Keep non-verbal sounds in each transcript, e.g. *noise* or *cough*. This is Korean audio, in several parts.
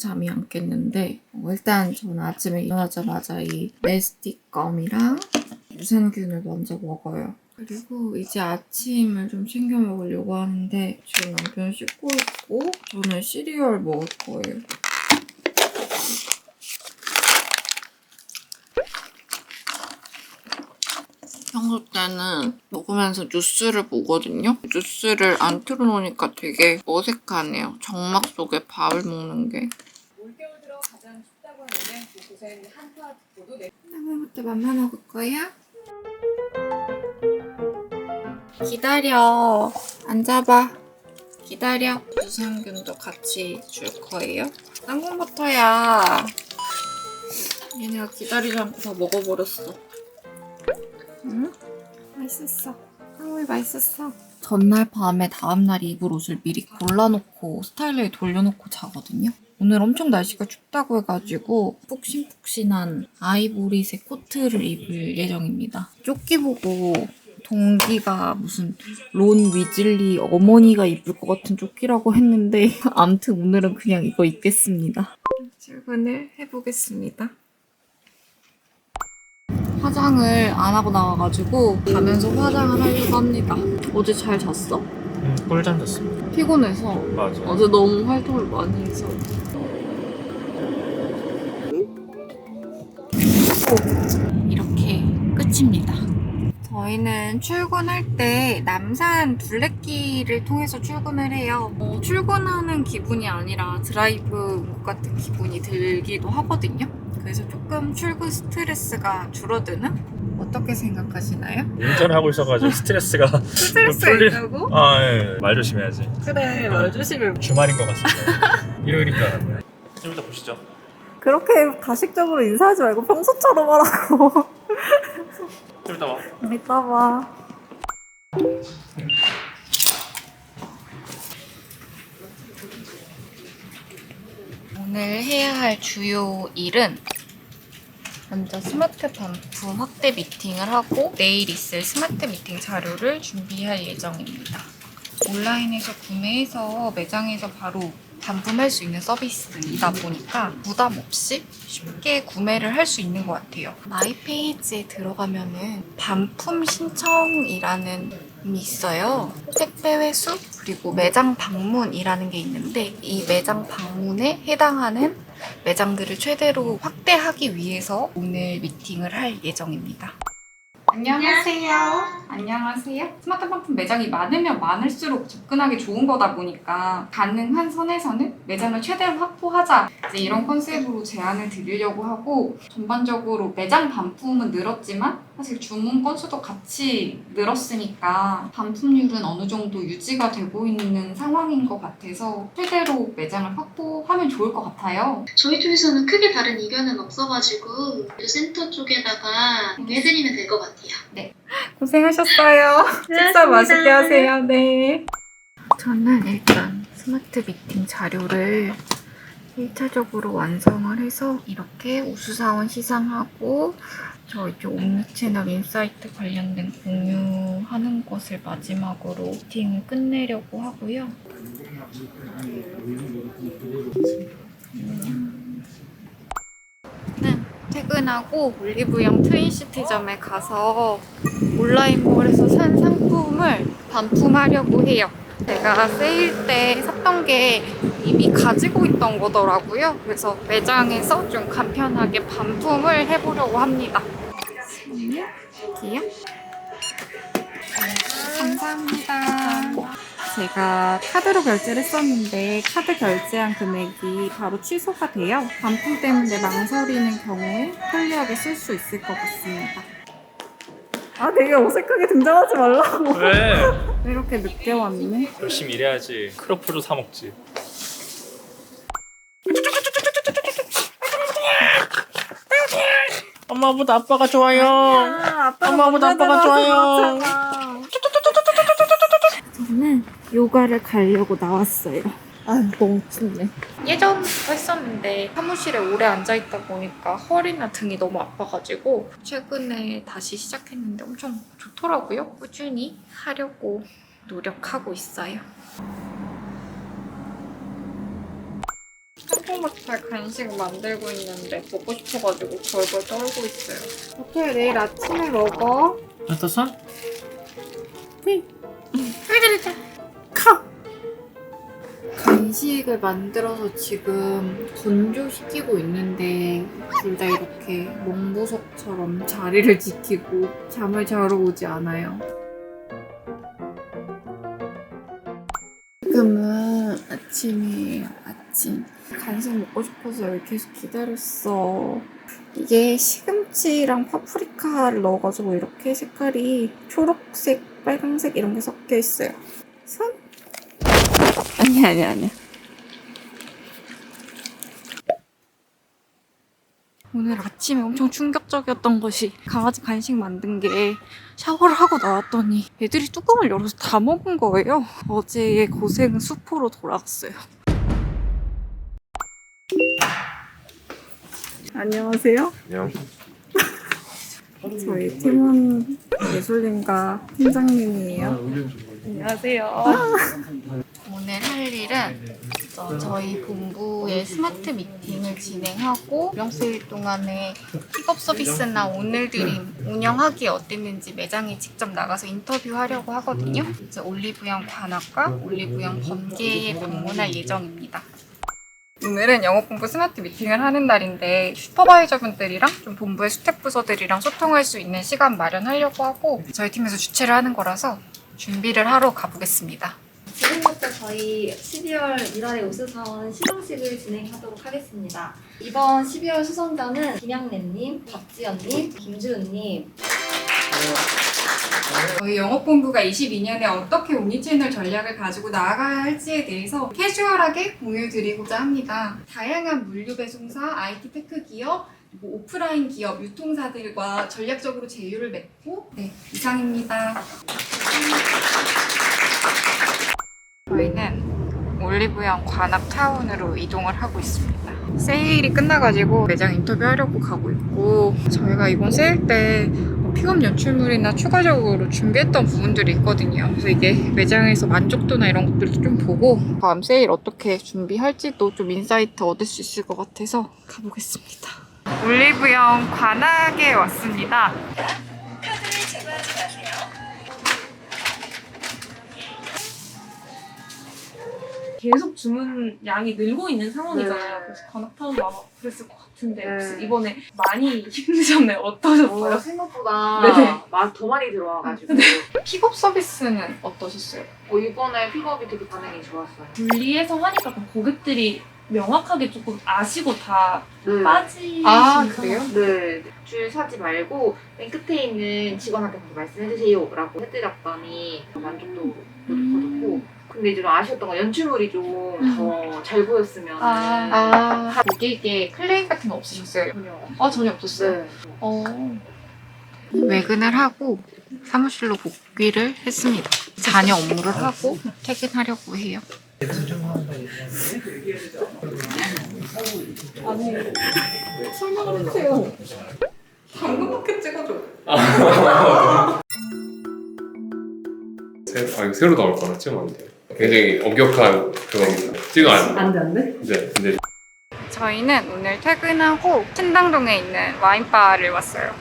잠이 안 깼는데 어, 일단 저는 아침에 일어나자마자 이 메스틱 껌이랑 유산균을 먼저 먹어요. 그리고 이제 아침을 좀 챙겨 먹으려고 하는데 지금 남편 씻고 있고 저는 시리얼 먹을 거예요. 평소 때는 먹으면서 뉴스를 보거든요. 뉴스를 안 틀어놓으니까 되게 어색하네요. 정막 속에 밥을 먹는 게. 올겨울 들어 가장 춥다고 곳곳엔 한파 특보도 내 나무부터 맘마 먹을 거야? 기다려. 앉아봐. 기다려. 유산균도 같이 줄 거예요. 쌍콩버터야. 얘네가 기다리지 않고 다 먹어버렸어. 응? 맛있었어. 아우 맛있었어. 전날 밤에 다음날 입을 옷을 미리 골라놓고 스타일러에 돌려놓고 자거든요. 오늘 엄청 날씨가 춥다고 해가지고 푹신푹신한 아이보리색 코트를 입을 예정입니다. 조끼 보고 동기가 무슨 론 위즐리 어머니가 입을 것 같은 조끼라고 했는데 *laughs* 암튼 오늘은 그냥 이거 입겠습니다. 출근을 해보겠습니다. 화장을 안 하고 나와가지고 가면서 화장을 하려고 합니다. 어제 잘 잤어? 음, 꿀잠 잤습니다. 피곤해서 맞아. 어제 너무 활동을 많이 해서 끝입니다. 저희는 출근할 때 남산 둘레길을 통해서 출근을 해요. 어, 출근하는 기분이 아니라 드라이브 같은 기분이 들기도 하거든요. 그래서 조금 출근 스트레스가 줄어드는? 어떻게 생각하시나요? 운전하고 있어가지고 스트레스가 *laughs* 스트레스가 풀리- 있다고? 아, 예, 말 조심해야지. 그래, 말 조심해. 주말인 것 같습니다. 일요일인 줄 알았네. 좀 이따 보시죠. 그렇게 가식적으로 인사하지 말고 평소처럼 하라고. 좀 이따 봐. 이따 봐. 오늘 해야 할 주요 일은 먼저 스마트 반품 확대 미팅을 하고 내일 있을 스마트 미팅 자료를 준비할 예정입니다. 온라인에서 구매해서 매장에서 바로 반품할 수 있는 서비스이다 보니까 부담 없이 쉽게 구매를 할 수 있는 것 같아요. 마이 페이지에 들어가면은 반품 신청이라는 이 있어요. 택배 회수 그리고 매장 방문이라는 게 있는데 이 매장 방문에 해당하는 매장들을 최대로 확대하기 위해서 오늘 미팅을 할 예정입니다. 안녕하세요. 안녕하세요. 스마트 반품 매장이 많으면 많을수록 접근하기 좋은 거다 보니까 가능한 선에서는 매장을 최대한 확보하자 이제 이런 컨셉으로 제안을 드리려고 하고 전반적으로 매장 반품은 늘었지만 사실 주문 건수도 같이 늘었으니까 반품률은 어느 정도 유지가 되고 있는 상황인 것 같아서 최대로 매장을 확보하면 좋을 것 같아요. 저희 쪽에서는 크게 다른 의견은 없어가지고 센터 쪽에다가 해드리면 될 것 같아요. 고생하셨어요. *laughs* 식사 맛있게 하세요. 네. 저는 일단 스마트 미팅 자료를 1차적으로 완성을 해서 이렇게 우수사원 시상하고 저 이제 옴니채널 인사이트 관련된 공유하는 것을 마지막으로 미팅을 끝내려고 하고요. 네, 퇴근하고 올리브영 트윈시티점에 가서 온라인몰에서 산 상품을 반품하려고 해요. 제가 세일 때 샀던 게 이미 가지고 있던 거더라고요. 그래서 매장에서 좀 간편하게 반품을 해보려고 합니다. 여기요. 감사합니다. 제가 카드로 결제를 했었는데 카드 결제한 금액이 바로 취소가 돼요. 반품 때문에 망설이는 경우에 편리하게 쓸 수 있을 것 같습니다. 아 되게 어색하게 등장하지 말라고. 왜? *laughs* 왜 이렇게 늦게 왔니? 열심히 일해야지. 크로플도 사 먹지. 엄마보다 아빠가 좋아요. 엄마보다 아빠가 좋아요. 저는 요가를 가려고 나왔어요. 아 너무 춥네. 예전부터 했었는데 사무실에 오래 앉아 있다 보니까 허리나 등이 너무 아파가지고 최근에 다시 시작했는데 엄청 좋더라고요. 꾸준히 하려고 노력하고 있어요. 포장마차에 간식 만들고 있는데 먹고 싶어가지고 벌벌 떨고 있어요. 어떻게 내일 아침에 먹어? 어떠서? 간식을 만들어서 지금 건조시키고 있는데 둘 다 이렇게 몽보석처럼 자리를 지키고 잠을 자러 오지 않아요. 지금은 아침이에요, 아침. 간식 먹고 싶어서 계속 기다렸어. 이게 시금치랑 파프리카를 넣어가지고 이렇게 색깔이 초록색, 빨강색 이런 게 섞여 있어요. 손? 아니 아니 아니. 오늘 아침에 엄청 충격적이었던 것이 강아지 간식 만든 게 샤워를 하고 나왔더니 애들이 뚜껑을 열어서 다 먹은 거예요. 어제의 고생은 수포로 돌아갔어요. 안녕하세요. 안녕. 저희 팀원 예술님과 팀장님이에요. 안녕하세요. 오늘 할 일은 어, 저희 본부의 스마트 미팅을 진행하고 명수일 동안에 픽업 서비스나 오늘 드림 운영하기 어땠는지 매장에 직접 나가서 인터뷰하려고 하거든요. 이제 올리브영 관악과 올리브영 번개에 방문할 예정입니다. 오늘은 영업본부 스마트 미팅을 하는 날인데 슈퍼바이저분들이랑 좀 본부의 수택부서들이랑 소통할 수 있는 시간 마련하려고 하고 저희 팀에서 주최를 하는 거라서 준비를 하러 가보겠습니다. 지금부터 저희 12월 1월의 우수사원 시상식을 진행하도록 하겠습니다. 이번 12월 수상자는 김양래님, 박지연님, 김주은님, 저희 영업본부가 22년에 어떻게 오니채널 전략을 가지고 나아가야 할지에 대해서 캐주얼하게 공유드리고자 합니다. 다양한 물류 배송사, IT 테크 기업, 그리고 오프라인 기업, 유통사들과 전략적으로 제휴를 맺고 네, 이상입니다. 저희는 올리브영 관악타운으로 이동을 하고 있습니다. 세일이 끝나가지고 매장 인터뷰하려고 가고 있고 저희가 이번 세일 때 픽업 연출물이나 추가적으로 준비했던 부분들이 있거든요. 그래서 이게 매장에서 만족도나 이런 것들도 좀 보고 다음 세일 어떻게 준비할지도 좀 인사이트 얻을 수 있을 것 같아서 가보겠습니다. 올리브영 관악에 왔습니다. 계속 주문 양이 늘고 있는 상황이잖아요. 그래서 관악타운도 아마 그랬을 것 같은데 혹시 이번에 많이 *laughs* 힘드셨나요? 어떠셨어요? 어, 생각보다 네네. *laughs* 마- 더 많이 들어와가지고 픽업 서비스는 어떠셨어요? 어, 이번에 픽업이 되게 반응이 좋았어요. 분리해서 하니까 좀 고객들이 명확하게 조금 아시고 다 네. 빠지시는 아. 그래요? 네, 줄 사지 말고 맨 끝에 있는 직원한테 가서 말씀해주세요라고 해드렸더니 만족도 높았고 근데 이제 좀 아쉬웠던 건 연출물이 좀 더 잘 보였으면 아, 고객의 클레임 같은 거 없으셨어요? 전혀 아, 전혀 없었어요. 네. 어. 외근을 하고 사무실로 복귀를 했습니다. 자녀 업무를 하고 퇴근하려고 해요. 설명을 해주세요. 당근 마켓 찍어줘. 새, 아, 이거 새로 나올 거라 찍으면 안 돼요. 굉장히 엄격한 그겁니다. 찍으면 안 돼. 안돼 안 돼? 네, 근데 저희는 오늘 퇴근하고 신당동에 있는 와인바를 왔어요.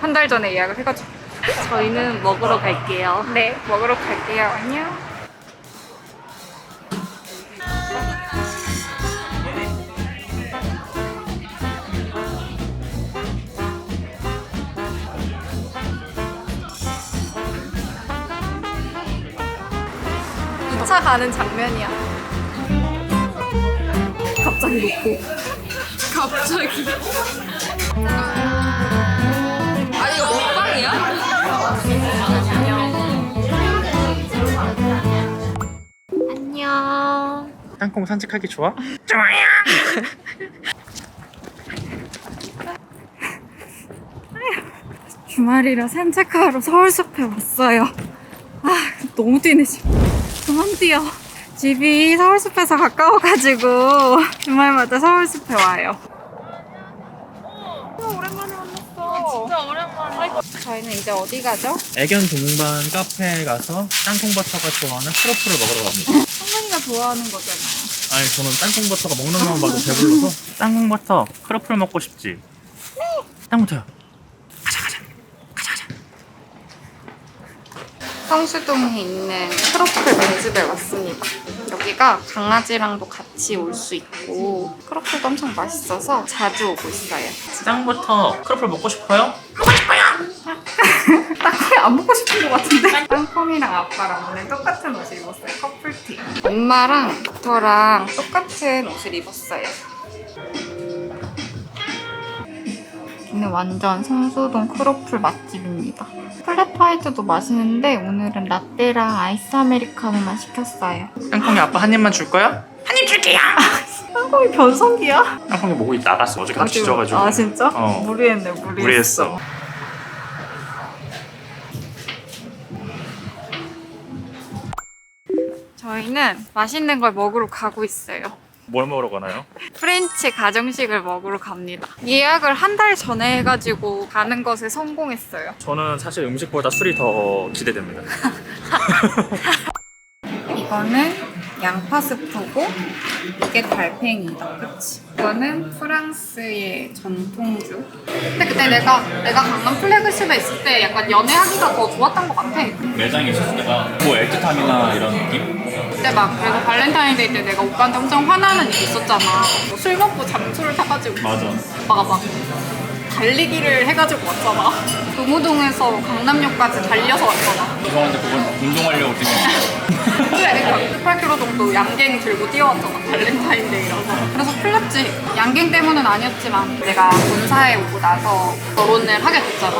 한 달 전에 예약을 해가지고. 저희는 먹으러 갈게요. 네, 먹으러 갈게요. 안녕. 차 가는 장면이야. 갑자기 놓고. 갑자기. 아 이거 먹방이야? 안녕. 땅콩 산책하기 좋아? 주말이라 산책하러 서울숲에 왔어요. 아, 너무 뛰네, 지금. 그만 뛰어. 집이 서울숲에서 가까워가지고 주말마다 서울숲에 와요. 오랜만에 만났어. 진짜 오랜만에. 저희는 이제 어디 가죠? 애견 동반 카페에 가서 땅콩버터가 좋아하는 트러플을 먹으러 갑니다. 선생이가 좋아하는 거잖아요. 아니 저는 땅콩버터가 먹는 것만 봐도 배불러서 *laughs* 땅콩버터 크로플 먹고 싶지? 네 땅콩버터야 성수동에 있는 크로플 맨집에 왔습니다. 여기가 강아지랑도 같이 올 수 있고 크로플도 엄청 맛있어서 자주 오고 있어요. 땅콩버터 크로플 먹고 싶어요? 땅콩이 *laughs* 안 먹고 싶은 것 같은데? 땅콩이랑 아빠랑 오늘 똑같은 옷을 입었어요. 커플티. 엄마랑 저랑 똑같은 옷을 입었어요. 여기는 완전 성수동 크로플 맛집입니다. 플랫 화이트도 맛있는데 오늘은 라떼랑 아이스 아메리카노만 시켰어요. 땅콩이 아빠 한 입만 줄 거야? *laughs* 땅콩이 변성기야? 땅콩이 목이 나갔어 어제 같이 찢어가지고 아 진짜? 어. 무리했네 무리했어. 무리했어 저희는 맛있는 걸 먹으러 가고 있어요. 뭘 먹으러 가나요? 프렌치 가정식을 먹으러 갑니다. 예약을 한 달 전에 해가지고 가는 것에 성공했어요. 저는 사실 음식보다 술이 더 기대됩니다 *laughs* 이거는 양파 스프고 이게 달팽이다, 그치? 이거는 프랑스의 전통주. 근데 그때 내가 내가 강남 플래그십에 있을 때 약간 연애하기가 더 좋았던 것 같아. 매장에 있었을 때가 뭐 애틋함이나 이런 느낌? 그때 막 그래서 발렌타인데이 때 내가 오빠한테 엄청 화나는 일이 있었잖아. 뭐술 먹고 잠수를 타가지고. 맞아. 오빠가 막 달리기를 해가지고 왔잖아. 도무동에서 강남역까지 달려서 왔잖아. 죄송한데 그건 운동하려고 찍은 그래, 그러니까 18km 정도 양갱 들고 뛰어왔잖아. 발렌타인데이라서. 그래서 풀렸지. 양갱 때문은 아니었지만 내가 본사에 오고 나서 결혼을 하게 됐잖아.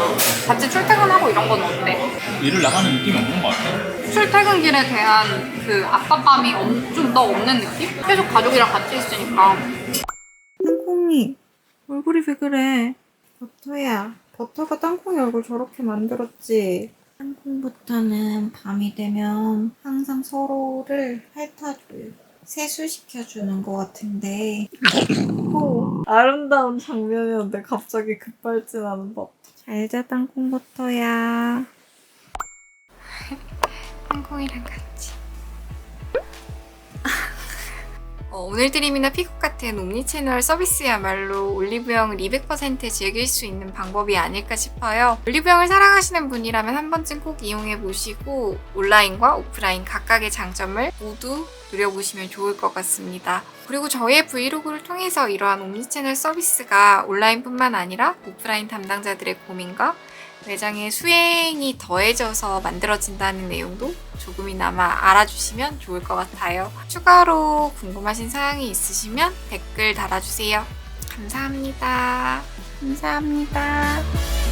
같이 출퇴근하고 이런 건 어때? 일을 나가는 느낌이 없는 것 같아 출퇴근길에 대한 그 압박감이 좀 더 없는 느낌? 계속 가족이랑 같이 있으니까. 땅콩이 얼굴이 왜 그래? 버터야. 버터가 땅콩이 얼굴 저렇게 만들었지. 땅콩부터는 밤이 되면 항상 서로를 핥아줘요. 세수시켜주는 것 같은데. 오, 아름다운 장면이었는데 갑자기 급발진하는 법. 잘자 땅콩버터야. *laughs* 땅콩이랑 같이. 어, 오늘 드림이나 픽업 같은 옴니채널 서비스야말로 올리브영을 200% 즐길 수 있는 방법이 아닐까 싶어요. 올리브영을 사랑하시는 분이라면 한 번쯤 꼭 이용해 보시고 온라인과 오프라인 각각의 장점을 모두 누려보시면 좋을 것 같습니다. 그리고 저희의 브이로그를 통해서 이러한 옴니채널 서비스가 온라인뿐만 아니라 오프라인 담당자들의 고민과 매장의 수행이 더해져서 만들어진다는 내용도 조금이나마 알아주시면 좋을 것 같아요. 추가로 궁금하신 사항이 있으시면 댓글 달아주세요. 감사합니다. 감사합니다.